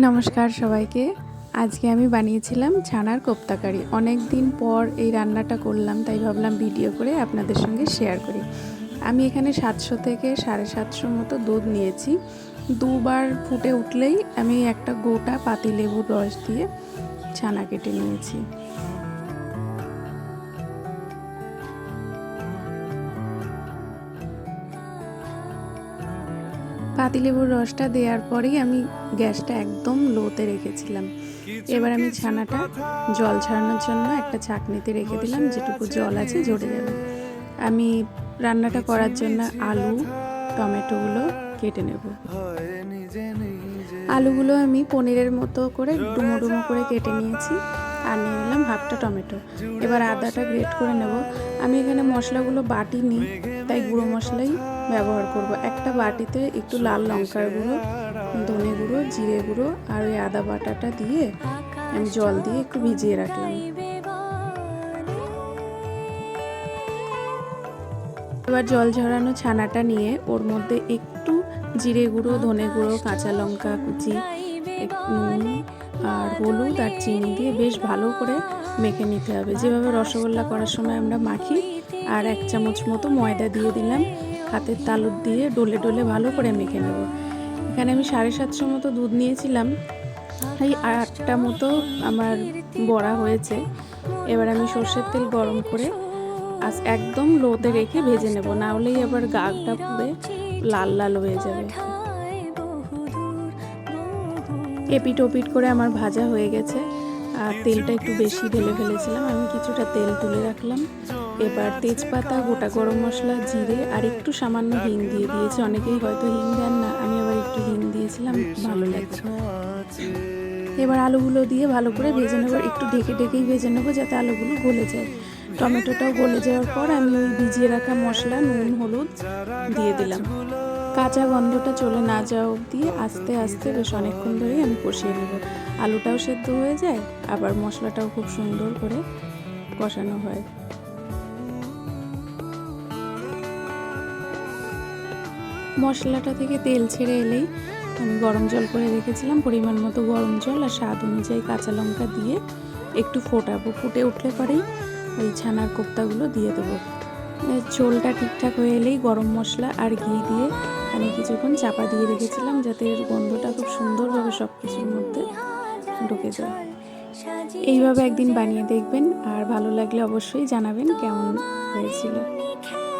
নমস্কার সবাইকে। আজকে আমি বানিয়েছিলাম ছানার কোপ্তাকারি অনেক দিন পর এই রান্নাটা করলাম, তাই ভাবলাম ভিডিও করে আপনাদের সঙ্গে শেয়ার করি। আমি এখানে সাতশো থেকে সাড়ে সাতশো মতো দুধ নিয়েছি। দুবার ফুটে উঠলেই আমি একটা গোটা পাতিলেবুর রস দিয়ে ছানা কেটে নিয়েছি। পাতিলেবুর রসটা দেওয়ার পরেই আমি গ্যাসটা একদম লোতে রেখেছিলাম। এবার আমি ছানাটা জল ছাড়ানোর জন্য একটা চাকনিতে রেখে দিলাম যেটুকু জল আছে ঝরে যাবে। আমি রান্নাটা করার জন্য আলু টমেটোগুলো কেটে নেব। আলুগুলো আমি পনিরের মতো করে ডুমো ডুমো করে কেটে নিয়েছি। আর নিয়ে হাফটা টমেটো। এবার আদাটা গ্রেট করে নেব। আমি এখানে মশলাগুলো বাটিনি তাই গুঁড়ো মশলাই ব্যবহার করব। একটা বাটিতে একটু লাল লঙ্কার গুঁড়ো, ধনে গুঁড়ো, জিরে গুঁড়ো আর ওই আদা বাটাটা দিয়ে আমি জল দিয়ে একটু ভিজিয়ে রাখলাম। এবার জল ঝরানো ছানাটা নিয়ে ওর মধ্যে একটু জিরে গুঁড়ো, ধনে গুঁড়ো, কাঁচা লঙ্কা কুচি আর হলুদ আর চিনি দিয়ে বেশ ভালো করে মেখে নিতে হবে। যেভাবে রসগোল্লা করার সময় আমরা মাখি, আর এক চামচ মতো ময়দা দিয়ে দিলাম। হাতের তালুর দিয়ে ডলে ডলে ভালো করে মেখে নেব। এখানে আমি সাড়ে সাতশো মতো দুধ নিয়েছিলাম। এই আটটা মতো আমার বড়া হয়েছে। এবার আমি সর্ষের তেল গরম করে আজ একদম লোতে রেখে ভেজে নেব। না হলেই আবার গাগটা পুড়ে লাল লাল হয়ে যাবে। এপিট ওপিট করে আমার ভাজা হয়ে গেছে আর তেলটা একটু বেশি ঢেলে ফেলেছিলাম। আমি কিছুটা তেল তুলে রাখলাম। এবার তেজপাতা, গোটা গরম মশলা, জিরে আর একটু সামান্য হিং দিয়ে দিয়েছি। অনেকেই হয়তো হিং দেন না, আমি আবার একটু হিং দিয়েছিলাম, ভালো লাগে এবার আলুগুলো দিয়ে ভালো করে ভেজে নেব। একটু ঢেকে ঢেকেই ভেজে নেব যাতে আলুগুলো গলে যায়। টমেটোটাও গলে যাওয়ার পর আমি ওই ভিজিয়ে রাখা মশলা, নুন, হলুদ দিয়ে দিলাম। কাঁচা গন্ধটা চলে না যাওয়া অবধি আস্তে আস্তে বেশ অনেকক্ষণ ধরেই আমি কষিয়ে নেব। আলুটাও সেদ্ধ হয়ে যায়, আবার মশলাটাও খুব সুন্দর করে কষানো হয়। মশলাটা থেকে তেল ছেড়ে এলেই আমি গরম জল করে রেখেছিলাম, পরিমাণ মতো গরম জল আর স্বাদ অনুযায়ী কাঁচা লঙ্কা দিয়ে একটু ফোটাবো। ফুটে উঠলে পরেই ওই ছানার কোপ্তাগুলো দিয়ে দেবো। ঝোলটা ঠিকঠাক হয়ে এলেই গরম মশলা আর ঘি দিয়ে আমি কিছুক্ষণ চাপা দিয়ে রেখেছিলাম যাতে এর গন্ধটা খুব সুন্দরভাবে সব কিছুর মধ্যে ঢুকে যায়। এইভাবে একদিন বানিয়ে দেখবেন আর ভালো লাগলে অবশ্যই জানাবেন কেমন হয়েছিল।